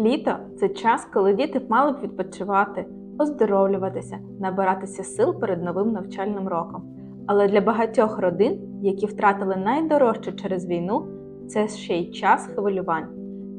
Літо це час, коли діти мали б відпочивати, оздоровлюватися, набиратися сил перед новим навчальним роком. Але для багатьох родин, які втратили найдорожче через війну, це ще й час хвилювань.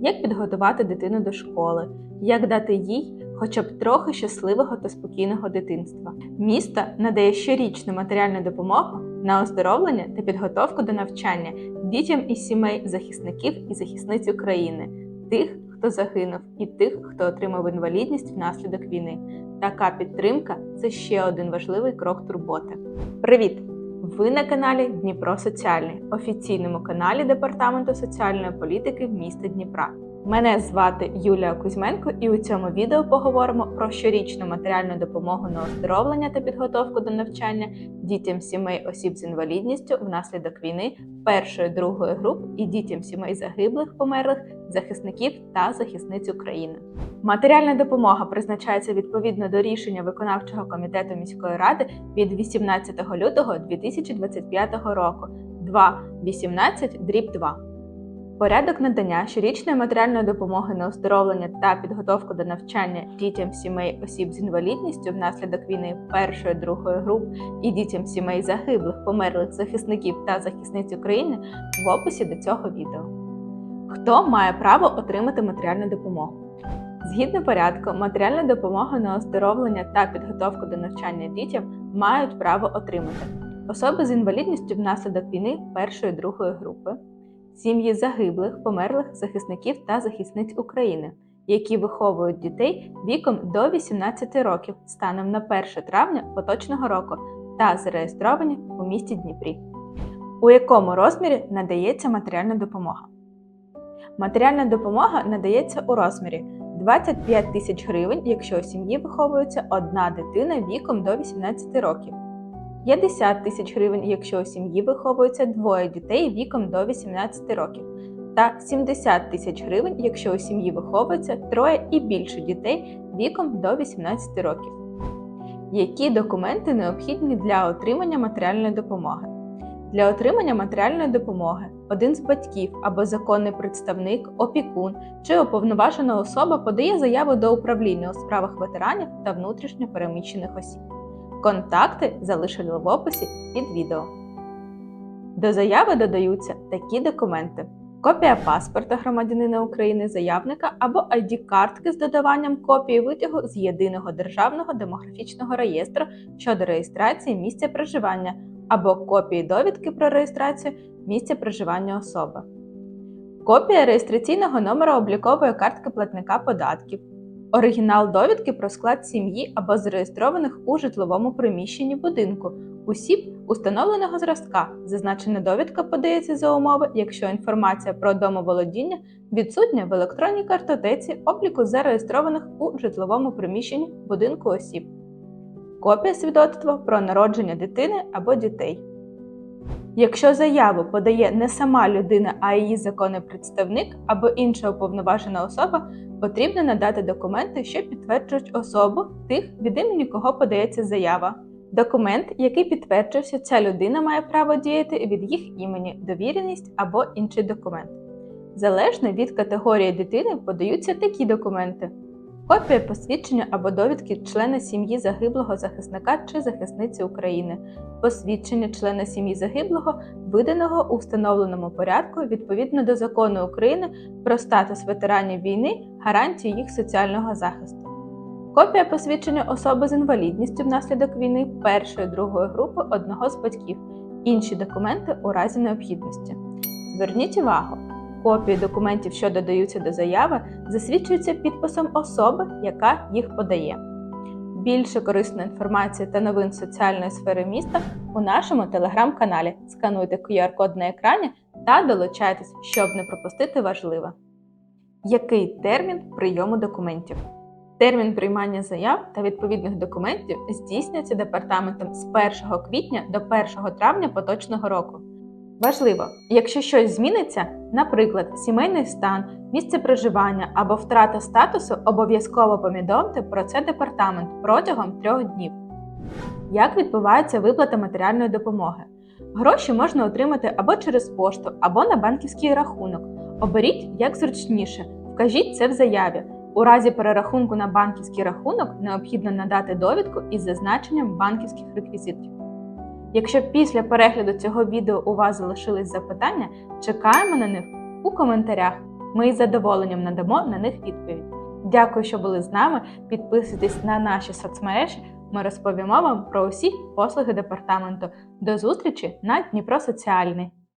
Як підготувати дитину до школи, як дати їй хоча б трохи щасливого та спокійного дитинства. Місто надає щорічну матеріальну допомогу на оздоровлення та підготовку до навчання дітям із сімей захисників і захисниць України, тих, хто загинув, і тих, хто отримав інвалідність внаслідок війни. Така підтримка це ще один важливий крок турботи. Привіт! Ви на каналі Дніпро Соціальний, офіційному каналі Департаменту соціальної політики міста Дніпра. Мене звати Юлія Кузьменко, і у цьому відео поговоримо про щорічну матеріальну допомогу на оздоровлення та підготовку до навчання дітям сімей осіб з інвалідністю внаслідок війни першої другої груп і дітям сімей загиблих, померлих, захисників та захисниць України. Матеріальна допомога призначається відповідно до рішення виконавчого комітету міської ради від 18 лютого 2025 року 2.18 дріб 2. Порядок надання щорічної матеріальної допомоги на оздоровлення та підготовку до навчання дітям сімей осіб з інвалідністю внаслідок війни першої другої груп і дітям сімей загиблих, померлих захисників та захисниць України в описі до цього відео. Хто має право отримати матеріальну допомогу? Згідно порядку, матеріальну допомогу на оздоровлення та підготовку до навчання дітям мають право отримати особи з інвалідністю внаслідок війни першої другої групи сім'ї загиблих, померлих захисників та захисниць України, які виховують дітей віком до 18 років станом на 1 травня поточного року та зареєстровані у місті Дніпрі. У якому розмірі надається матеріальна допомога? Матеріальна допомога надається у розмірі 25 тисяч гривень, якщо у сім'ї виховується одна дитина віком до 18 років. 50 тисяч гривень, якщо у сім'ї виховується двоє дітей віком до 18 років, та 70 тисяч гривень, якщо у сім'ї виховується троє і більше дітей віком до 18 років. Які документи необхідні для отримання матеріальної допомоги? Для отримання матеріальної допомоги один з батьків або законний представник, опікун чи уповноважена особа подає заяву до управління у справах ветеранів та внутрішньо переміщених осіб. Контакти залишили в описі під відео. До заяви додаються такі документи: копія паспорта громадянина України заявника або ID-картки з додаванням копії витягу з єдиного державного демографічного реєстру щодо реєстрації місця проживання або копії довідки про реєстрацію місця проживання особи, копія реєстраційного номера облікової картки платника податків. Оригінал довідки про склад сім'ї або зареєстрованих у житловому приміщенні будинку, осіб установленого зразка. Зазначена довідка подається за умови, якщо інформація про домоволодіння відсутня в електронній картотеці обліку зареєстрованих у житловому приміщенні будинку осіб, копія свідоцтва про народження дитини або дітей. Якщо заяву подає не сама людина, а її законний представник або інша уповноважена особа, потрібно надати документи, що підтверджують особу тих, від імені кого подається заява. Документ, який підтверджує, що ця людина має право діяти від їх імені, довіреність або інший документ. Залежно від категорії дитини подаються такі документи: копія посвідчення або довідки члена сім'ї загиблого захисника чи захисниці України, посвідчення члена сім'ї загиблого, виданого у встановленому порядку відповідно до закону України про статус ветеранів війни, гарантії їх соціального захисту. Копія посвідчення особи з інвалідністю внаслідок війни першої другої групи одного з батьків, інші документи у разі необхідності. Зверніть увагу, копії документів, що додаються до заяви, засвідчуються підписом особи, яка їх подає. Більше корисної інформації та новин соціальної сфери міста у нашому телеграм-каналі. Скануйте QR-код на екрані та долучайтесь, щоб не пропустити важливе. Який термін прийому документів? Термін приймання заяв та відповідних документів здійснюється департаментом з 1 квітня до 1 травня поточного року. Важливо, якщо щось зміниться, наприклад, сімейний стан, місце проживання або втрата статусу, обов'язково повідомте про це департамент протягом трьох днів. Як відбувається виплата матеріальної допомоги? Гроші можна отримати або через пошту, або на банківський рахунок. Оберіть як зручніше Вкажіть це в заяві. У разі перерахунку на банківський рахунок необхідно надати довідку із зазначенням банківських реквізитів. Якщо після перегляду цього відео у вас залишились запитання, чекаємо на них у коментарях. Ми із задоволенням надамо на них відповідь. Дякую, що були з нами. Підписуйтесь на наші соцмережі. Ми розповімо вам про усі послуги департаменту. До зустрічі на Дніпро Соціальний.